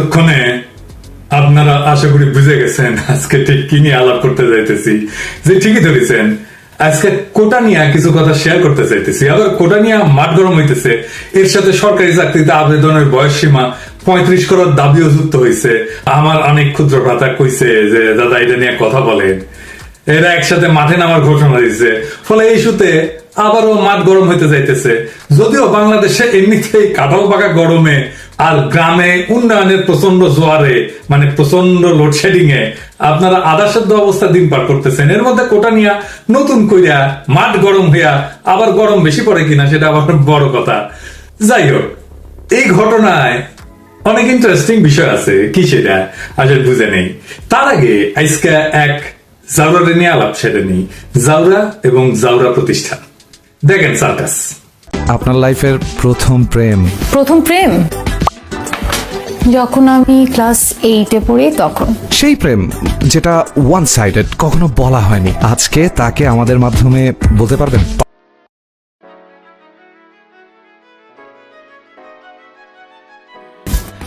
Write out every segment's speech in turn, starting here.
এতক্ষণে আপনারা আশা করি বুঝে গেছেন আজকে ঠিক কি নিয়ে আলাপ করতে যাইতেছি। যে ঠিকই ধরেছেন। আজকে কোটা নিয়ে কিছু কথা শেয়ার করতে চাইতেছি আবার কোটা নিয়ে মাঠ গরম হইতেছে। এর সাথে সরকারি চাকরিতে আবেদনের বয়স সীমা পঁয়ত্রিশ করার দাবিও যুক্ত হয়েছে আমার অনেক ক্ষুদ্র ভ্রাতা কইছে যে, দাদা, এটা নিয়ে কথা বলেন। এরা একসাথে মাঠে নামার ঘোষণা দিচ্ছে ফলে এই ইস্যুতে আবারও মাঠ গরম হইতে যাইতেছে। যদিও বাংলাদেশে এমনিতেই কাঁঠাল পাকা গরমে আর গ্রামে উন্নয়নের প্রচণ্ড জোয়ারে মানে প্রচণ্ড লোডশেডিং এ আপনারা আধা সেদ্ধ অবস্থা দিন পার করতেছেন। এর মধ্যে কোটা নিয়া নতুন কইরা মাঠ গরম হইয়া আবার গরম বেশি পড়ে কিনা সেটা আবার বড় কথা। যাই হোক এই ঘটনায় অনেক ইন্টারেস্টিং বিষয় আছে। কি সেটা? আসলে বুঝে নেই। তার আগে আজকে এক জাউরা নিয়ে আলাপ সেটা নেই। জাউরা এবং জাউরা প্রতিষ্ঠান। দেখেন সার্কাস। আপনার লাইফের প্রথম প্রেম। প্রথম প্রেম? যখন আমি ক্লাস এইটে পড়ি তখন। সেই প্রেম যেটা ওয়ান সাইডেড কখনো বলা হয়নি। আজকে তাকে আমাদের মাধ্যমে বলতে পারবেন?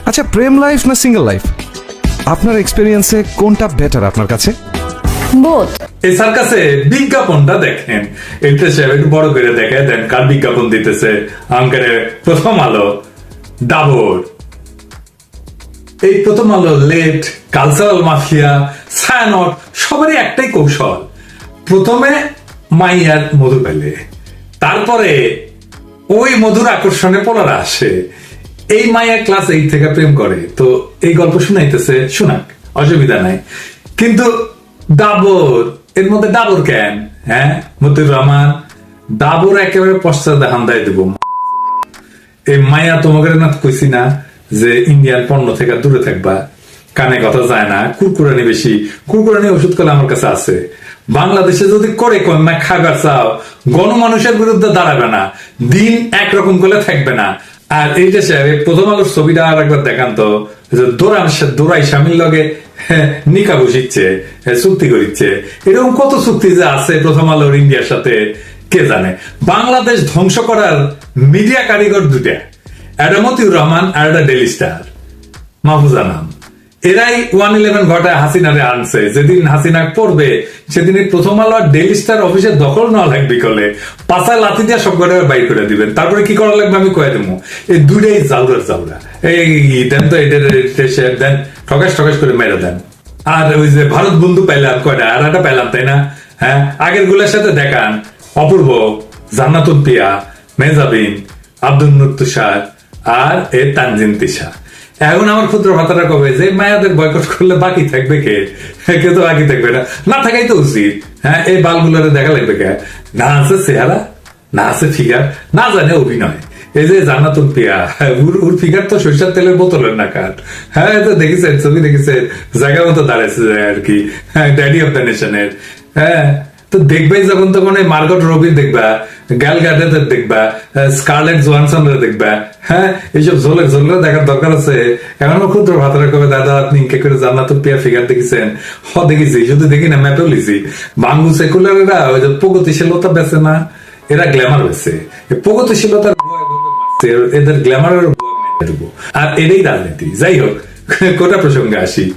আচ্ছা প্রেম লাইফ না সিঙ্গেল লাইফ আপনার এক্সপিরিয়েন্সে কোনটা বেটার আপনার কাছে? বোধ এই সার্কাসে বিজ্ঞাপনটা দেখেন। এটা সে একটু বড় করে দেখে দেন কার বিজ্ঞাপন দিতেছে? আঙ্কারে প্রথম আলো ডাবর এই প্রথম আলো লেট কালচারাল মাফিয়া ছায়ানট, সবারই একটাই কৌশল। প্রথমে মাইয়ার মধু পেলে তারপরে ওই মধুর আকর্ষণে পড়ারা আসে। এই মাইয়া ক্লাস এইট থেকে প্রেম করে। তো এই গল্প শুনাইতেছে শোনাক অসুবিধা নাই। কিন্তু ডাবর, এর মধ্যে ডাবর কেন? হ্যাঁ মতিউর রহমান, ডাবর একেবারে পশ্চাতে হান্দাই দেব। এই মায়া তোমাকে না কইছি না। যে ইন্ডিয়ান পণ্য থেকে দূরে থাকবা, কানে কথা যায় না, কুরকুরানি বেশি। কুরকুরানি ওষুধ কলে আমার কাছে আছে। বাংলাদেশে যদি করে কন্যা খাবার চাও, গণমানুষের বিরুদ্ধে দাঁড়াবে না। দিন একরকম করলে থাকবে না। আর এই দেশে প্রথম আলোর ছবিটা আর একবার দেখান তো দোরান দোরাই স্বামীর লগে নিকা বসিচ্ছে চুক্তি করিচ্ছে। এরকম কত চুক্তি যে আছে প্রথম আলোর ইন্ডিয়ার সাথে, কে জানে? বাংলাদেশ ধ্বংস করার মিডিয়া কারিগর দুটা একটা মতিউর রহমান আর একটা ডেলি স্টার মাহফুজা নাম এরাই ওয়ান ইলেভেন ঘটায় হাসিনারে আনছে। যেদিন হাসিনা পড়বে সেদিন প্রথম আলো আর ডেলি স্টার অফিসে দখল নেওয়া লাগবে কলে। পাশায় লাথি দিয়ে সব করে বাইর করে দিবেন। তারপরে কি করা লাগবে আমি কয়ে দেবো। এই দুইটাই জাউরার জাউরা। এই দেন তো এটা দেন ঠকাস ঠকাস করে মেরে দেন। আর ওই যে ভারত বন্ধু পাইলাম কয়টা? আর একটা পাইলাম, তাই না? হ্যাঁ? আগেরগুলোর সাথে দেখান। অপূর্ব, জান্নাতুল পিয়া, মেজাবিন, আব্দুল নুর তুষার আর এ তানজিন তিশা। এখন আমার ক্ষুদ্র ভাতাটা কবে? যে মায়াদের বয়কট করলে বাকি থাকবে কে? কে তো বাকি থাকবে না। না থাকাই তো উচিত। হ্যাঁ এই বালগুলোরে দেখা লাগবে কে? না আছে চেহারা, না আছে ফিগার না জানে অভিনয়। এই যে জান্নাতুল পিয়া, ওর ওর ফিগার তো সরিষার তেলের বোতলের না কাট হ্যাঁ তো দেখেছেন, ছবি দেখেছেন জায়গা মতো দাঁড়াইছে আর কি। হ্যাঁ ড্যাডি অফ দ্য নেশনের হ্যাঁ তো দেখবে যখন তখন এই মার্গট রবি দেখবা দেখবা স্কারলেট দেখবা হ্যাঁ? এইসব দেখার দরকার আছে। এখনও ক্ষুদ্র কবে দাদা আপনি কে করে পিয়া ফিগার দেখেছেন? হ, দেখেছি, শুধু দেখি না ম্যাপেও বাঙ্গু ওই যে প্রগতিশীলতা বেছে না, এরা গ্ল্যামার বেছে। প্রগতিশীলতার এদের গ্ল্যামারের। আর এটাই রাজনীতি। যাই হোক, কোটা প্রসঙ্গে আসি।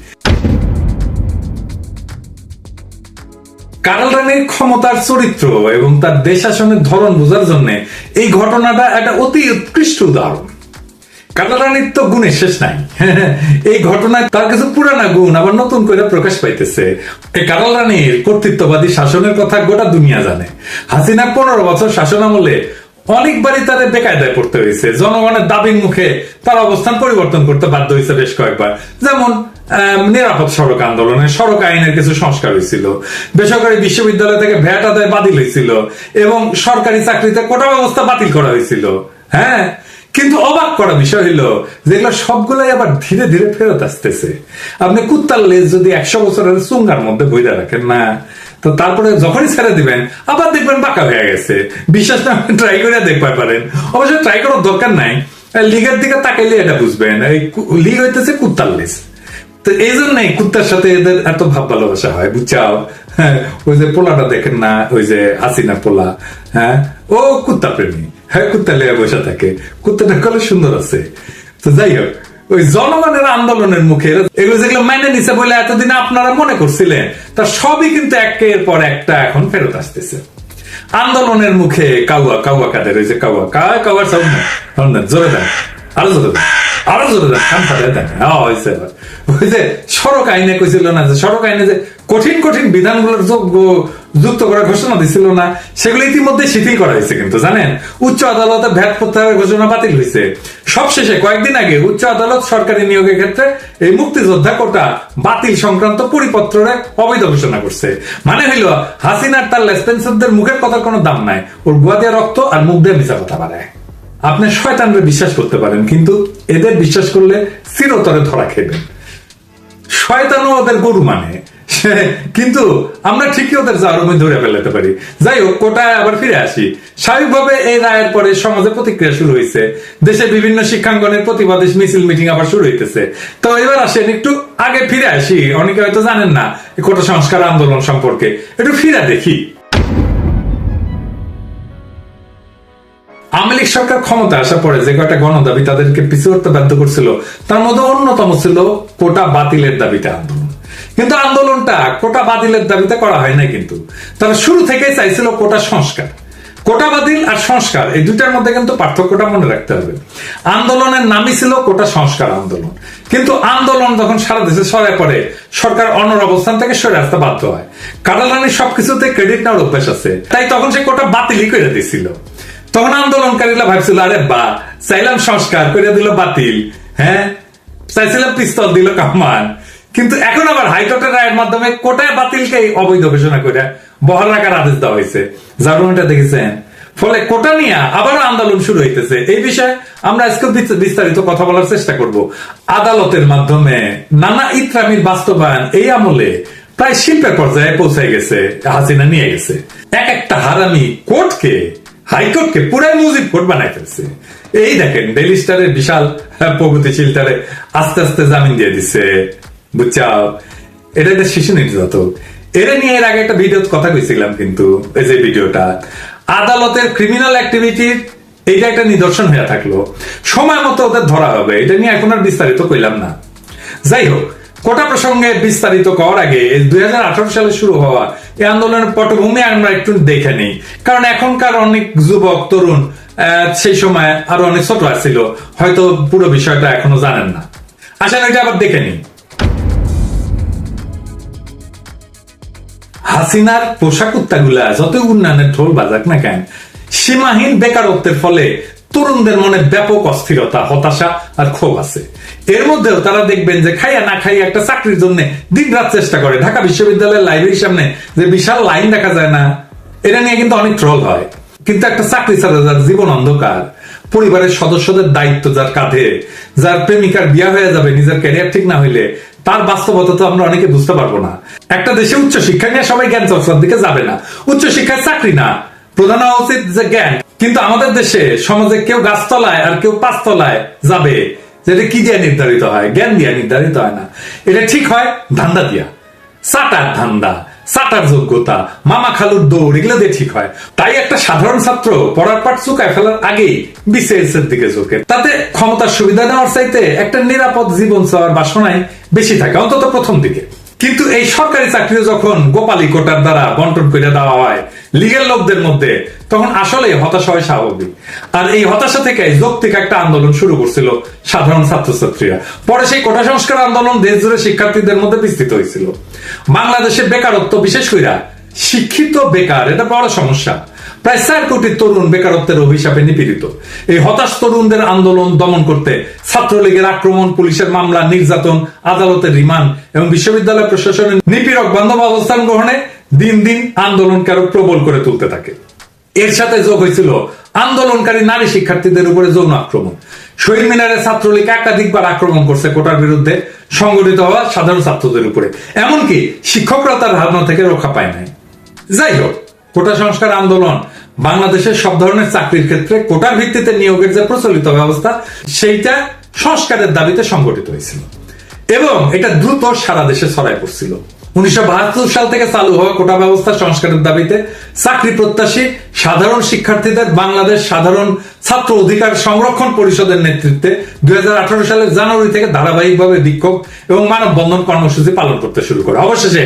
কারাল রানীর ক্ষমতার চরিত্র এবং তার দেশ শাসনের ধরন বোঝার জন্য এই ঘটনাটা একটা অতি উৎকৃষ্ট উদাহরণ। তো গুণের শেষ নাই। এই ঘটনায় তার কিছু পুরানা গুণ আবার নতুন করে প্রকাশ পাইতেছে। এই কর্তৃত্ববাদী শাসনের কথা গোটা দুনিয়া জানে। হাসিনা পনেরো বছর শাসন আমলে অনেকবারই তাদের বেকায়দায় পড়তে হয়েছে জনগণের দাবির মুখে তার অবস্থান পরিবর্তন করতে বাধ্য হয়েছে বেশ কয়েকবার। যেমন নিরাপদ সড়ক আন্দোলনে সড়ক আইনের কিছু সংস্কার হয়েছিল। বেসরকারি বিশ্ববিদ্যালয় থেকে ভ্যাট আদায় বাতিল হয়েছিল এবং সরকারি চাকরিতে কোটা ব্যবস্থা বাতিল করা হয়েছিল। হ্যাঁ? কিন্তু অবাক করা বিষয় হলো যেগুলো সবগুলাই আবার ধীরে ধীরে ফেরত আসতেছে। আপনি কুত্তার লেজ যদি একশো বছরের চুঙ্গার মধ্যে বইরা রাখেন না, তো তারপরে যখনই ছেড়ে দিবেন, আবার দেখবেন বাঁকা হয়ে গেছে। বিশ্বাস না ট্রাই করে দেখতে পারেন। অবশ্য ট্রাই করার দরকার নাই। লিগের দিকে তাকাইলে এটা বুঝবেন। এই লিগ হইতেছে কুত্তার লেজ। তো এই জন্যই কুত্তার সাথে এদের এত ভাব ভালোবাসা হয়, বুঝছাও? হ্যাঁ ওই যে পোলাটা দেখেন না, ওই যে হাসিনা পোলা হ্যাঁ? ও কুত্তা প্রেমী হ্যাঁ কুত্তা লেয়া বসে থাকে। কুত্তাটা কলে সুন্দর আছে। তো যাই হোক, ওই জনগণের আন্দোলনের মুখে এগুলো যেগুলো মেনে নিছে বলে এতদিন আপনারা মনে করছিলেন, তা সবই কিন্তু একের পর একটা এখন ফেরত আসতেছে। আন্দোলনের মুখে কাউয়া কাউয়া কাদের, ওই যে কাউয়া। কা কাউয়ার সাউন্ড না, জোরে দেন দেন হ্যাঁ হয়েছে ওই যে সড়ক আইনে কইছিল না যে, সড়ক আইনে যে কঠিন কঠিন বিধানগুলোর যুক্ত ঘোষণা দিছিল না, সেগুলো ইতিমধ্যে শিথিল করা হয়েছে কিন্তু, জানেন? উচ্চ আদালতে প্রত্যাহারের ঘোষণা বাতিল হয়েছে সবশেষে কয়েকদিন আগে উচ্চ আদালত সরকারি নিয়োগের ক্ষেত্রে এই মুক্তিযোদ্ধা কোটা বাতিল সংক্রান্ত পরিপত্রে অবৈধ ঘোষণা করছে। মানে হইল, হাসিনার তার লেসপেন্সারদের মুখের কথার কোনো দাম নাই। ওর গুয়া দিয়ে রক্ত আর মুখ দিয়ে মিশা কথা বাড়ায় আপনি শয়তানরে বিশ্বাস করতে পারেন, কিন্তু এদের বিশ্বাস করলে চিরতরে ধরা খেবেন। শয়তানও ওদের গরু মানে। কিন্তু আমরা ঠিকই ওদের জারমে ধরে ফেলাতে পারি। যাই হোক, কোটায় আবার ফিরে আসি। স্বাভাবিকভাবে এই রায়ের পরে সমাজে প্রতিক্রিয়া শুরু হয়েছে। দেশে বিভিন্ন শিক্ষাঙ্গনের প্রতিবাদে মিছিল মিটিং আবার শুরু হইতেছে। তো এবার আসেন, একটু আগে ফিরে আসি। অনেকে হয়তো জানেন না কোটা সংস্কার আন্দোলন সম্পর্কে। একটু ফিরে দেখি। আওয়ামী লীগ সরকার ক্ষমতা আসার পরে যে কয়টা গণদাবি তাদেরকে পিছু হতে বাধ্য করছিল, তার মধ্যে অন্যতম ছিল কোটা বাতিলের দাবিতে আন্দোলন। কিন্তু আন্দোলনটা কোটা বাতিলের দাবিতে করা হয় নাই কিন্তু। তারা শুরু থেকেই চাইছিল কোটা সংস্কার। কোটা বাতিল আর সংস্কার, এই দুইটার মধ্যে কিন্তু পার্থক্যটা মনে রাখতে হবে। আন্দোলনের নামই ছিল কোটা সংস্কার আন্দোলন। কিন্তু আন্দোলন যখন সারা দেশে সরায় পড়ে, সরকার অনর অবস্থান থেকে সরে আসতে বাধ্য হয়। কাটালানির সবকিছুতে ক্রেডিট নেওয়ার অভ্যাস আছে। তাই তখন সে কোটা বাতিলই করে দিয়েছিল তখন আন্দোলনকারীরা ভাবছিল, আরে বা, চাইলাম সংস্কার করে দিল বাতিল হ্যাঁ? চাইছিলাম পিস্তল দিল কামান। কিন্তু এখন আবার হাইকোর্টের রায়ের মাধ্যমে কোটায় বাতিলকে অবৈধ ঘোষণা করে বহাল রাখার আদেশ দেওয়া হয়েছে জার্মানিটা দেখেছেন? ফলে কোটা নিয়ে আবারও আন্দোলন শুরু হইতেছে। এই বিষয়ে আমরা আজকে বিস্তারিত কথা বলার চেষ্টা করব। আদালতের মাধ্যমে নানা ইত্রামির বাস্তবায়ন এই আমলে প্রায় শিল্পের পর্যায়ে পৌঁছে গেছে, হাসিনা নিয়ে গেছে। এক একটা হারামি কোর্টকে হাইকোর্টকে পুরাই মুজিব কোর্ট বানাই ফেলছে। এই দেখেন ডেলি স্টারের বিশাল হ্যাঁ, প্রগতিশীলটারে আস্তে আস্তে জামিন দিয়ে দিছে। বুঝছাও? এটা একটা শিশু নির্যাতক। এটা নিয়ে এর আগে একটা ভিডিও কথা কইছিলাম কিন্তু এই যে ভিডিওটা আদালতের ক্রিমিনাল অ্যাক্টিভিটির এইটা একটা নিদর্শন হয়ে থাকল। সময় মতো ওদের ধরা হবে এটা নিয়ে এখন আর বিস্তারিত কইলাম না। যাই হোক কোটা প্রসঙ্গে বিস্তারিত করার আগে দুই হাজার আঠারো সালে শুরু হওয়া এই আন্দোলনের পটভূমি আমরা একটু দেখে নিই। কারণ এখনকার অনেক যুবক, তরুণ সেই সময় আরও অনেক ছোট ছিল হয়তো পুরো বিষয়টা এখনও জানেন না। আসেন, এটা আবার দেখে নিই। হাসিনার পোশাক উত্তাগুলা যত উন্নয়নের ঢোল বাজাক না কেন, সীমাহীন বেকারত্বের ফলে তরুণদের মনে ব্যাপক অস্থিরতা, হতাশা আর ক্ষোভ আছে। এর মধ্যেও তারা দেখবেন যে খাইয়া না খাইয়া একটা চাকরির জন্য দিন রাত চেষ্টা করে। ঢাকা বিশ্ববিদ্যালয়ের লাইব্রেরির সামনে যে বিশাল লাইন দেখা যায় না, এটা নিয়ে কিন্তু অনেক ট্রল হয়। কিন্তু একটা চাকরি ছাড়া যার জীবন অন্ধকার, পরিবারের সদস্যদের দায়িত্ব যার কাঁধে, যার প্রেমিকার বিয়া হয়ে যাবে নিজের ক্যারিয়ার ঠিক না হইলে, তার বাস্তবতা তো আমরা অনেকে বুঝতে পারব না। একটা দেশে উচ্চ শিক্ষা নিয়ে সবাই জ্ঞান চর্চার দিকে যাবে না। উচ্চ শিক্ষায় চাকরি না। প্রধান হওয়া উচিত যে জ্ঞান। কিন্তু আমাদের দেশে সমাজে কেউ গাছতলায় আর কেউ পাঁচতলায় যাবে, যেটা কি দিয়ে নির্ধারিত হয়? জ্ঞান দিয়ে নির্ধারিত হয় না। এটা ঠিক হয় ধান্দা দিয়া। সাটার ধান্দা, সাটার যোগ্যতা, মামা খালুর দৌড়, এগুলো দিয়ে ঠিক হয়। তাই একটা সাধারণ ছাত্র পড়ার পাঠ চুকায় ফেলার আগেই বিসিএস এর দিকে ঝোঁকে। তাতে ক্ষমতার সুবিধা নেওয়ার চাইতে একটা নিরাপদ জীবন চাওয়ার বাসনায় বেশি থাকে, অন্তত প্রথম দিকে। কিন্তু এই সরকারি চাকরি যখন গোপালী কোটার দ্বারা বন্টন করে দেওয়া হয় লিগেল লোকদের মধ্যে, তখন আসলে হতাশা হয় স্বাভাবিক। আর এই হতাশা থেকে যৌক্তিক একটা আন্দোলন শুরু করছিল সাধারণ ছাত্রছাত্রীরা। পরে সেই কোটা সংস্কার আন্দোলন দেশ জুড়ে শিক্ষার্থীদের মধ্যে বিস্তৃত হয়েছিল। বাংলাদেশে বেকারত্ব বিশেষ কইরা শিক্ষিত বেকার, এটা বড় সমস্যা। প্রায় চার কোটি তরুণ বেকারত্বের অভিশাপে নিপীড়িত। এই হতাশ তরুণদের আন্দোলন দমন করতে ছাত্রলীগের আক্রমণ, পুলিশের মামলা, নির্যাতন, আদালতের রিমান্ড এবং বিশ্ববিদ্যালয় প্রশাসনের নিপীড়ক বান্ধব অবস্থান গ্রহণে দিন দিন আন্দোলনকে প্রবল করে তুলতে থাকে। এর সাথে যোগ হয়েছিল আন্দোলনকারী নারী শিক্ষার্থীদের উপরে যৌন আক্রমণ। শহীদ মিনারে ছাত্রলীগ একাধিকবার আক্রমণ করছে কোটার বিরুদ্ধে, সংগঠিত হওয়া সাধারণ ছাত্রদের উপরে। এমনকি শিক্ষকরা তার ধারণা থেকে রক্ষা পায় নাই। যাই হোক, কোটা সংস্কার আন্দোলন বাংলাদেশের সব ধরনের চাকরির ক্ষেত্রে কোটার ভিত্তিতে নিয়োগের যে প্রচলিত ব্যবস্থা, সেইটা সংস্কারের দাবিতে সংগঠিত হয়েছিল। এবং এটা দ্রুত সারা দেশে ছড়ায় পড়ছিল। উনিশশো বাহাত্তর সাল থেকে চালু হওয়া কোটা ব্যবস্থা সংস্কারের দাবিতে চাকরি প্রত্যাশী সাধারণ শিক্ষার্থীদের বাংলাদেশ সাধারণ ছাত্র অধিকার সংরক্ষণ পরিষদের নেতৃত্বে দুই সালের জানুয়ারি থেকে ধারাবাহিকভাবে বিক্ষোভ এবং মানববন্ধন কর্মসূচি পালন করতে শুরু করে। অবশেষে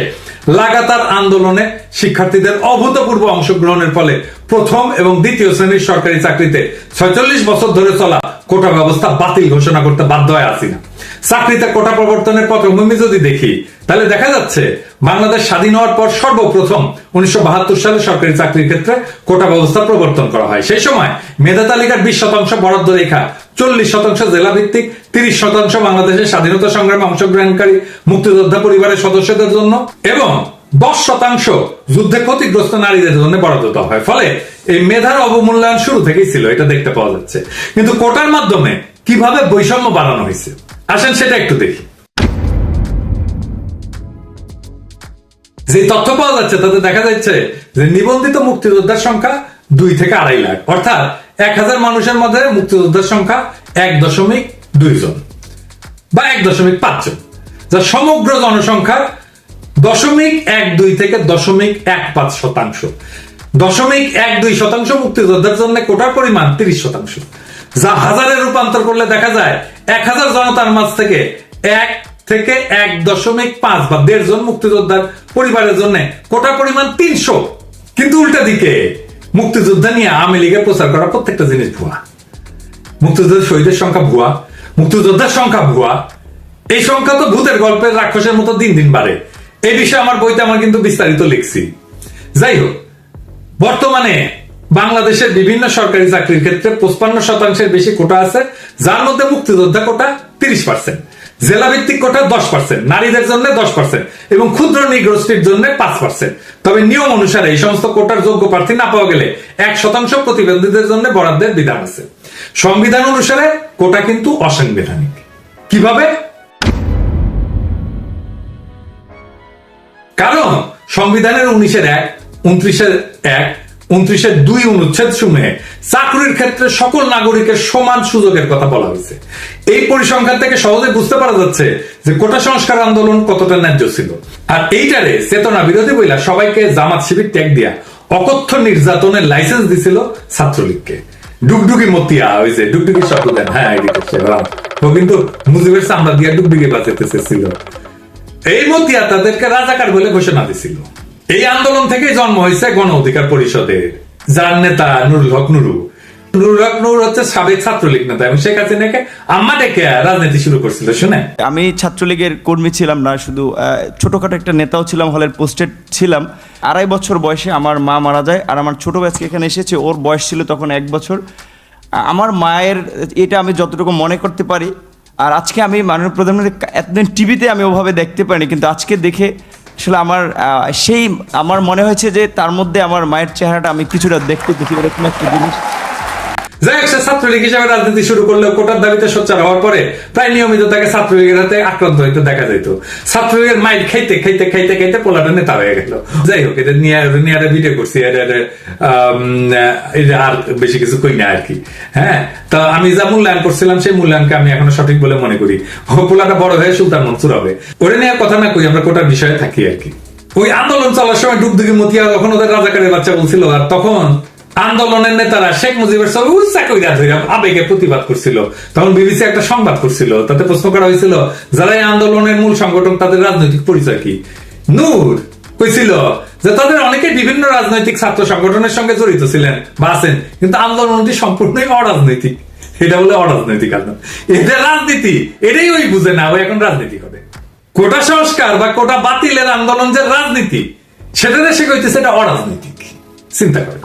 লাগাতার আন্দোলনে শিক্ষার্থীদের অভূতপূর্ব অংশগ্রহণের ফলে প্রথম এবং দ্বিতীয় শ্রেণির সরকারি চাকরিতে ছয়চল্লিশ বছর ধরে চলা কোটা ব্যবস্থা বাতিল ঘোষণা করতে বাধ্য হয় আসিনা চাকরিতে কোটা প্রবর্তনের পটভূমি যদি দেখি, তাহলে দেখা যাচ্ছে বাংলাদেশ স্বাধীন হওয়ার পর সর্বপ্রথম উনিশশো সালে সরকারি চাকরির ক্ষেত্রে কোটা ব্যবস্থা প্রবর্তন করা হয়। সেই সময় মেধা তালিকার বিশ শতাংশ বরাদ্দ রেখা, চল্লিশ শতাংশ জেলা ভিত্তিক তিরিশ শতাংশ বাংলাদেশের স্বাধীনতা সংগ্রামে অংশগ্রহণকারী মুক্তিযোদ্ধা পরিবারের সদস্যদের জন্য এবং দশ শতাংশ যুদ্ধে ক্ষতিগ্রস্ত নারীদের জন্য বরাদ্দ হয়। ফলে এই মেধার অবমূল্যায়ন শুরু থেকেই ছিল, এটা দেখতে পাওয়া যাচ্ছে। কিন্তু কোটার মাধ্যমে কীভাবে বৈষম্য বাড়ানো হয়েছে? আসেন সেটা একটু দেখি। যে তথ্য পাওয়া যাচ্ছে, তাতে দেখা যাচ্ছে যে নিবন্ধিত মুক্তিযোদ্ধার সংখ্যা দুই থেকে আড়াই লাখ। অর্থাৎ এক হাজার মানুষের মধ্যে মুক্তিযোদ্ধার সংখ্যা এক দশমিক দুই জন বা এক দশমিক পাঁচ জন, যা সমগ্র জনসংখ্যার দশমিক এক দুই থেকে দশমিক এক পাঁচ শতাংশ। দশমিক এক দুই শতাংশ মুক্তিযোদ্ধার জন্য কোটার পরিমাণ তিরিশ শতাংশ। যা হাজারে রূপান্তর করলে দেখা যায় এক হাজার জনতার মাঝ থেকে এক থেকে এক দশমিক পাঁচ বা দেড় জন মুক্তিযোদ্ধার পরিবারের জন্য কোটার পরিমাণ তিনশো। কিন্তু উল্টা দিকে, মুক্তিযোদ্ধা নিয়ে আওয়ামী লীগের প্রচার করা প্রত্যেকটা জিনিস ভুয়া। মুক্তিযোদ্ধার শহীদের সংখ্যা ভুয়া, মুক্তিযোদ্ধার সংখ্যা ভুয়া। এই সংখ্যা তো ভূতের গল্পের রাক্ষসের মতো দিন দিন বাড়ে। এই বিষয়ে আমার বইতে আমার কিন্তু বিস্তারিত লিখছি। যাই হোক বর্তমানে বাংলাদেশের বিভিন্ন সরকারি চাকরির ক্ষেত্রে পঁচপান্ন শতাংশের বেশি কোটা আছে, যার মধ্যে মুক্তিযোদ্ধা কোটা তিরিশ পার্সেন্ট জেলা ভিত্তিক কোটা দশ পার্সেন্ট নারীদের জন্য দশ পার্সেন্ট এবং ক্ষুদ্র নিগ্রোষ্ঠীর জন্য পাঁচ পার্সেন্ট তবে নিয়ম অনুসারে এই সমস্ত কোটার যোগ্য প্রার্থী না পাওয়া গেলে এক শতাংশ প্রতিবন্ধীদের জন্য বরাদ্দের বিধান আছে। সংবিধান অনুসারে কোটা কিন্তু অসাংবিধানিক। কীভাবে? কারণ সংবিধানের উনিশের এক উনত্রিশের এক, উনত্রিশের দুই অনুচ্ছেদ শুনে চাকরির ক্ষেত্রে সকল নাগরিকের সমান সুযোগের কথা বলা হয়েছে। এই পরিসংখ্যান থেকে সহজে বুঝতে পারা যাচ্ছে যে কোটা সংস্কার আন্দোলন কতটা ন্যায্য ছিল। আর এইটারে চেতনা বিরোধী বইলা সবাইকে জামাত শিবির ট্যাগ দিয়া অকথ্য নির্যাতনের লাইসেন্স দিছিল ছাত্রলীগকে। ডুগডুগি মতিয়া, ওই যে ডুগডুগি শব্দ দেন। হ্যাঁ ও কিন্তু মুজিবের চামড়া দিয়া ডুগডুগি বাঁচাতে চেয়েছিল এই মতিয়া তাদেরকে রাজাকার বলে ঘোষণা দিছিল। এই আন্দোলন থেকে জন্ম হয়েছে গণ অধিকার পরিষদের। যার নেতা নুরুল হক নুরু। নুরুল হক নুর হচ্ছে সাবেক ছাত্রলীগ নেতা এবং শেখ আম্মা ডেকে রাজনীতি শুরু করছিল, শুনে? আমি ছাত্রলীগের কর্মী ছিলাম না, শুধু ছোটখাটো একটা নেতাও ছিলাম, হলের পোস্টেড ছিলাম। আড়াই বছর বয়সে আমার মা মারা যায়, আর আমার ছোট ব্যাচকে এখানে এসেছে, ওর বয়স ছিল তখন এক বছর। আমার মায়ের, এটা আমি যতটুকু মনে করতে পারি, আর আজকে আমি মাননীয় প্রধানমন্ত্রী এতদিন টিভিতে আমি ওভাবে দেখতে পারিনি, কিন্তু আজকে দেখে আসলে আমার সেই, আমার মনে হয়েছে যে তার মধ্যে আমার মায়ের চেহারাটা আমি কিছুটা দেখতে দেখি, এরকম একটা জিনিস। যাই হোক সে ছাত্রলীগ হিসেবে রাজনীতি শুরু করলে কোটার দাবিতে সোচ্চার হওয়ার পরে প্রায় নিয়মিত তাকে ছাত্রলীগের হাতে আক্রান্ত হইতে দেখা যেত ছাত্রলীগের মাইল খাইতে খাইতে খাইতে খাইতে পোলাটা নেতা হয়ে গেল। যাই হোক এটা নিয়ে নিয়ে ভিডিও করছি আর বেশি কিছু কই না আর কি। হ্যাঁ? তা আমি যা মূল্যায়ন করছিলাম, সেই মূল্যায়নকে আমি এখনও সঠিক বলে মনে করি। পোলাটা বড় হয়ে সুলতান মনসুর হবে। ওরে নিয়ে কথা না কই, আমরা কোটার বিষয়ে থাকি আর কি। ওই আন্দোলন চলার সময় ডুগডুগি মতিয়া তখন ওদের রাজাকারের বাচ্চা বলছিল, আর তখন আন্দোলনের নেতারা শেখ মুজিবের ছবি উচ্চা কইরা ধইরা আবেগে প্রতিবাদ করছিল। তখন বিবিসি একটা সংবাদ করছিল। তাতে প্রশ্ন করা হয়েছিল, যারা এই আন্দোলনের মূল সংগঠন তাদের রাজনৈতিক পরিচয় কি? নূর কইছিল যে তাদের অনেকে বিভিন্ন রাজনৈতিক ছাত্র সংগঠনের সঙ্গে জড়িত ছিলেন বা আছেন, কিন্তু আন্দোলনটি সম্পূর্ণই অরাজনৈতিক। এটা বলে অরাজনৈতিক আন্দোলন। এটা রাজনীতি, এটাই ওই বুঝে না ও এখন রাজনীতি করে। কোটা সংস্কার বা কোটা বাতিলের আন্দোলন যে রাজনীতি সেটা দেশে কইতেছে এটা অরাজনৈতিক। চিন্তা করে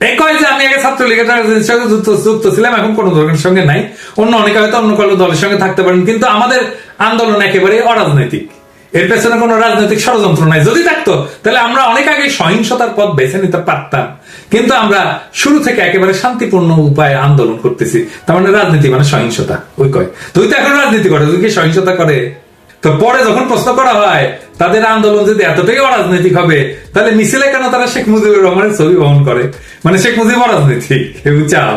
যে আমি আগে ছাত্রলীগের সঙ্গে যুক্ত যুক্ত ছিলাম, এখন কোন দলের সঙ্গে নাই। অন্য অনেকে হয়তো অন্য কোনো দলের সঙ্গে থাকতে পারেন, কিন্তু আমাদের আন্দোলন একেবারে অরাজনৈতিক। এর পেছনে কোনো রাজনৈতিক ষড়যন্ত্র নাই। যদি থাকতো, তাহলে আমরা অনেক আগে সহিংসতার পথ বেছে নিতে পারতাম। কিন্তু আমরা শুরু থেকে একেবারে শান্তিপূর্ণ উপায়ে আন্দোলন করতেছি। তার মানে রাজনীতি মানে সহিংসতা। ওই কয়। তুই তো এখন রাজনীতি করে। তুই কি সহিংসতা করে তো পরে যখন প্রশ্ন করা হয়, তাদের আন্দোলন যদি এতটাই অরাজনৈতিক হবে, তাহলে মিছিলে কেন তারা শেখ মুজিবুর রহমানের ছবি বহন করে? মানে শেখ মুজিব অরাজনৈতিক চাও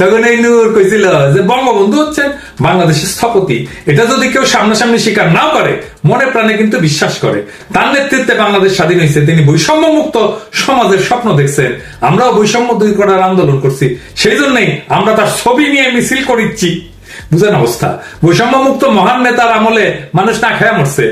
তখন এই নূর কইছিল যে বঙ্গবন্ধু হচ্ছেন বাংলাদেশের স্থপতি। এটা যদি কেউ সামনাসামনি স্বীকার না করে, মনে প্রাণে কিন্তু বিশ্বাস করে। তার নেতৃত্বে বাংলাদেশ স্বাধীন হয়েছে, তিনি বৈষম্য মুক্ত সমাজের স্বপ্ন দেখছেন। আমরাও বৈষম্য দূর করার আন্দোলন করছি। সেই জন্যই আমরা তার ছবি নিয়ে মিছিল করিচ্ছি। বুঝেন অবস্থা। বৈষম্য মুক্ত মহান নেতার আমলে মানুষ না খেয়ে মরছে।